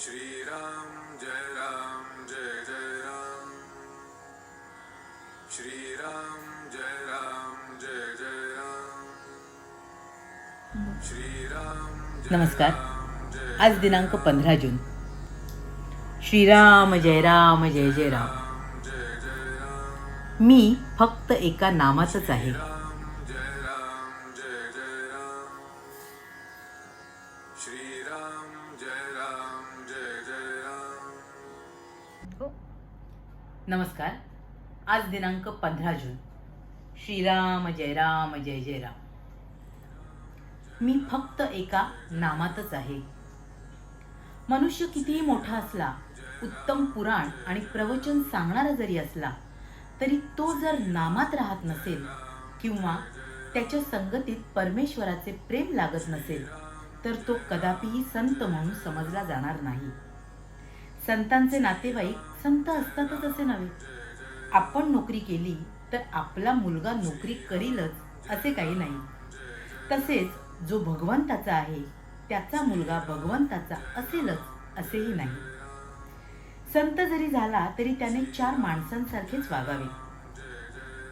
श्रीराम जय राम जय जय राम। श्रीराम जय राम जय जय राम। श्रीराम नमस्कार. आज दिनांक पंधरा जून. श्रीराम जय राम जय जय राम. जय जय राम। मी फक्त एका नामाचंच आहे. श्रीराम जय राम जय जय राम. हो. नमस्कार. आज दिनांक पंधरा जून. श्रीराम जय राम जय जय राम. मी फक्त एका नामातच आहे. मनुष्य कितीही मोठा असला उत्तम पुराण आणि प्रवचन सांगणारा जरी असला तरी तो जर नामात राहत नसेल किंवा त्याच्या संगतीत परमेश्वराचे प्रेम लागत नसेल तर तो कदापिही संत म्हणून समजला जाणार नाही. संतांचे नातेवाईक संत असतातच असे नव्हे. आपण नोकरी केली तर आपला मुलगा नोकरी करीलच असे काही नाही. तसेच जो भगवंताचा आहे त्याचा मुलगा भगवंताचा असेलच असेही नाही. संत जरी झाला तरी त्याने चार माणसांसारखेच वागावे.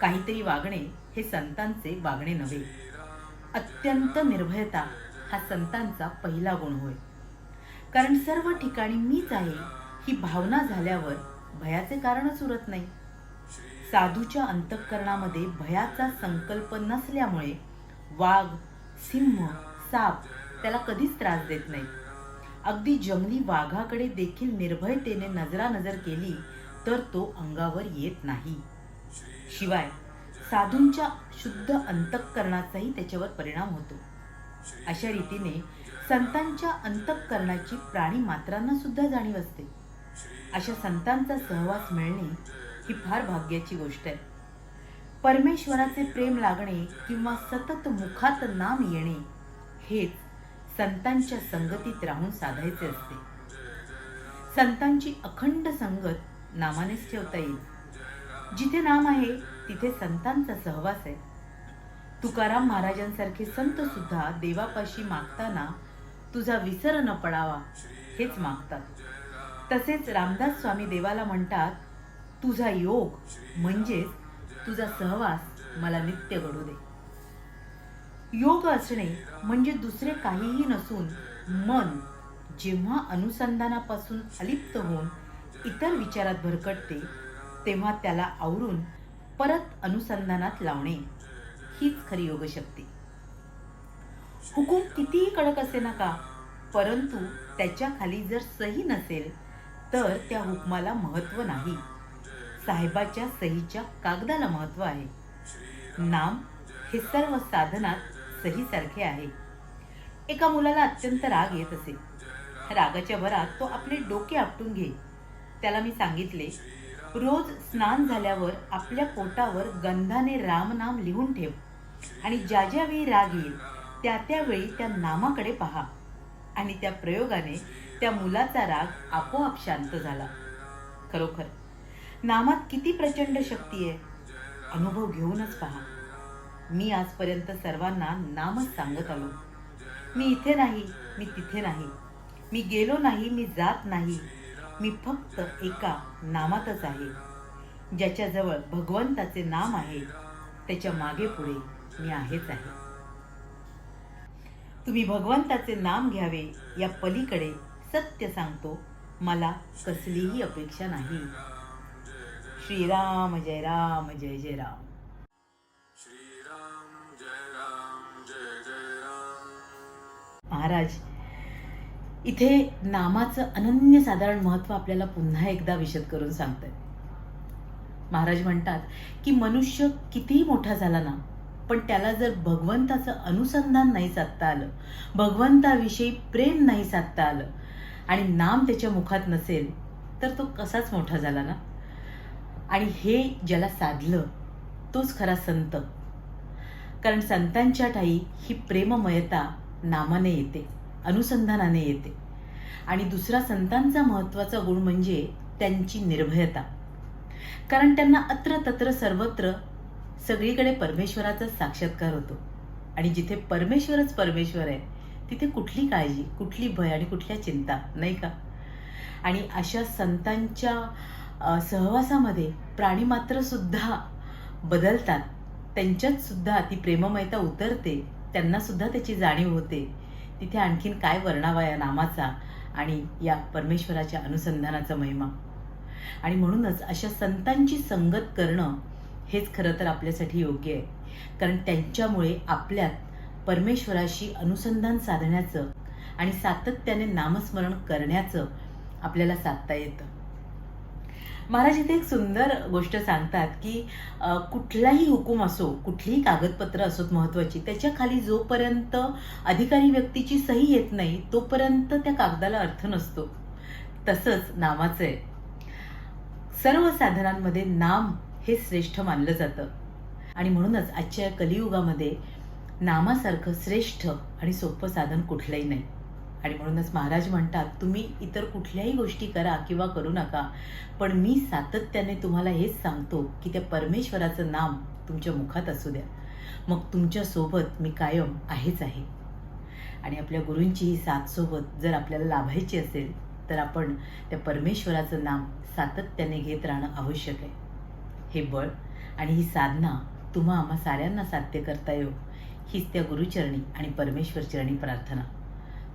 काहीतरी वागणे हे संतांचे वागणे नव्हे. अत्यंत निर्भयता हा संतांचा पहिला गुण होय. कारण सर्व ठिकाणी मीच आहे ही भावना झाल्यावर भयाचे कारणच उरत नाही. साधूच्या अंतःकरणामध्ये भयाचा संकल्प नसल्यामुळे वाघ सिंह साप त्याला कधीच त्रास देत नाही. अगदी जंगली वाघाकडे देखील निर्भयतेने नजरानजर केली तर तो अंगावर येत नाही. शिवाय साधूंच्या शुद्ध अंतःकरणाचाही त्याच्यावर परिणाम होतो. अशा रीतीने संतांच्या अंतःकरणाची प्राणी मात्रांना सुद्धा जाणीव असते. अशा संतांचा सहवास मिळणे ही फार भाग्याची गोष्ट आहे. परमेश्वराचे प्रेम लागणे किंवा सतत मुखात नाम येणे हेच संतांच्या संगतीत राहून साधायचे असते. संतांची अखंड संगत नामानेच ठेवता येईल. जिथे नाम आहे तिथे संतांचा सहवास आहे. तुकाराम महाराजांसारखे संत सुद्धा देवापाशी मागताना तुझा विसर न पडावा हेच मागतात. तसेच रामदास स्वामी देवाला म्हणतात तुझा योग म्हणजेच तुझा सहवास मला नित्य घडू दे. योग असणे म्हणजे दुसरे काहीही नसून मन जेव्हा अनुसंधानापासून अलिप्त होऊन इतर विचारात भरकटते तेव्हा त्याला आवरून परत अनुसंधानात लावणे. हीच खरी योगशक्ती. हुकूम कितीही कडक असे नका परंतु त्याच्याखाली जर सही नसेल तर त्या हुकमाला महत्त्व नाही. साहेबाच्या सहीच्या कागदाला महत्त्व आहे. नाम हे सर्व साधनात सहीसारखे आहे. एका मुलाला अत्यंत राग येत असे. रागाच्या भरात तो आपले डोके आपटून घे. त्याला मी सांगितले रोज स्नान झाल्यावर आपल्या पोटावर गंधाने रामनाम लिहून ठेव. आणि ज्या ज्या वेळी राग येईल त्या त्यावेळी त्या नामाकडे पहा. आणि त्या प्रयोगाने त्या मुलाचा राग आपोआप शांत झाला. खरोखर नामात किती प्रचंड शक्ती आहे? अनुभव घेऊनच पहा. मी आजपर्यंत सर्वांना नामच सांगत आलो. मी इथे नाही मी तिथे नाही. मी गेलो नाही मी जात नाही. मी फक्त एका नामातच आहे. ज्याच्याजवळ भगवंताचे नाम आहे त्याच्यामागे पुढे मी आहेच आहे. तुम्ही भगवंताचे नाम घ्यावे या पलीकडे सत्य सांगतो मला कसलीही अपेक्षा नाही. श्रीराम जय राम जय जय राम. श्रीराम जय राम जय जय राम. महाराज इथे नामाचं अनन्यसाधारण महत्त्व आपल्याला पुन्हा एकदा विशद करून सांगतंय. महाराज म्हणतात की मनुष्य कितीही मोठा झाला ना पण त्याला जर भगवंताचं अनुसंधान नाही साधता आलं भगवंताविषयी प्रेम नाही साधता आलं आणि नाम त्याच्या मुखात नसेल तर तो कसाच मोठा झाला ना? आणि हे ज्याला साधलं तोच खरा संत. कारण संतांच्या ठाई ही प्रेममयता नामाने येते. अनुसंधानाने येते. आणि दुसरा संतांचा महत्त्वाचा गुण म्हणजे त्यांची निर्भयता. कारण त्यांना अत्र तत्र सर्वत्र सगळीकडे परमेश्वराचा साक्षात्कार होतो. आणि जिथे परमेश्वरच परमेश्वर आहे तिथे कुठली काळजी कुठली भय आणि कुठल्या चिंता नाही का? आणि अशा संतांच्या सहवासामध्ये प्राणी बदलतात. त्यांच्यातसुद्धा ती प्रेममयता उतरते त्यांनासुद्धा त्याची जाणीव होते. तिथे आणखीन काय वर्णावा या नामाचा आणि या परमेश्वराच्या अनुसंधानाचा महिमा? आणि म्हणूनच अशा संतांची संगत करणं हेच खरं तर आपल्यासाठी योग्य आहे. कारण त्यांच्यामुळे आपल्यात परमेश्वराशी अनुसंधान साधण्याचं आणि सातत्याने नामस्मरण करण्याचं आपल्याला साधता येतं. महाराज इथे एक सुंदर गोष्ट सांगतात की कुठलाही हुकूम असो कुठलीही कागदपत्र असोत महत्वाची त्याच्याखाली जोपर्यंत अधिकारी व्यक्तीची सही येत नाही तोपर्यंत त्या कागदाला अर्थ नसतो. तसंच नामाचं आहे. सर्व साधनांमध्ये नाम हे श्रेष्ठ मानलं जातं. आणि म्हणूनच आजच्या कलियुगामध्ये नामासारखं श्रेष्ठ आणि सोपं साधन कुठलंही नाही. आणि म्हणूनच महाराज म्हणतात तुम्ही इतर कुठल्याही गोष्टी करा किंवा करू नका पण मी सातत्याने तुम्हाला हेच सांगतो की त्या परमेश्वराचं नाम तुमच्या मुखात असू द्या. मग तुमच्यासोबत मी कायम आहेच आहे. आणि आपल्या गुरूंची ही साथसोबत जर आपल्याला लाभायची असेल तर आपण त्या परमेश्वराचं नाम सातत्याने घेत राहणं आवश्यक आहे. हे बळ आणि ही साधना तुम्हा आम्हा साऱ्यांना साध्य करता येऊ हीच त्या गुरुचरणी आणि परमेश्वर चरणी प्रार्थना.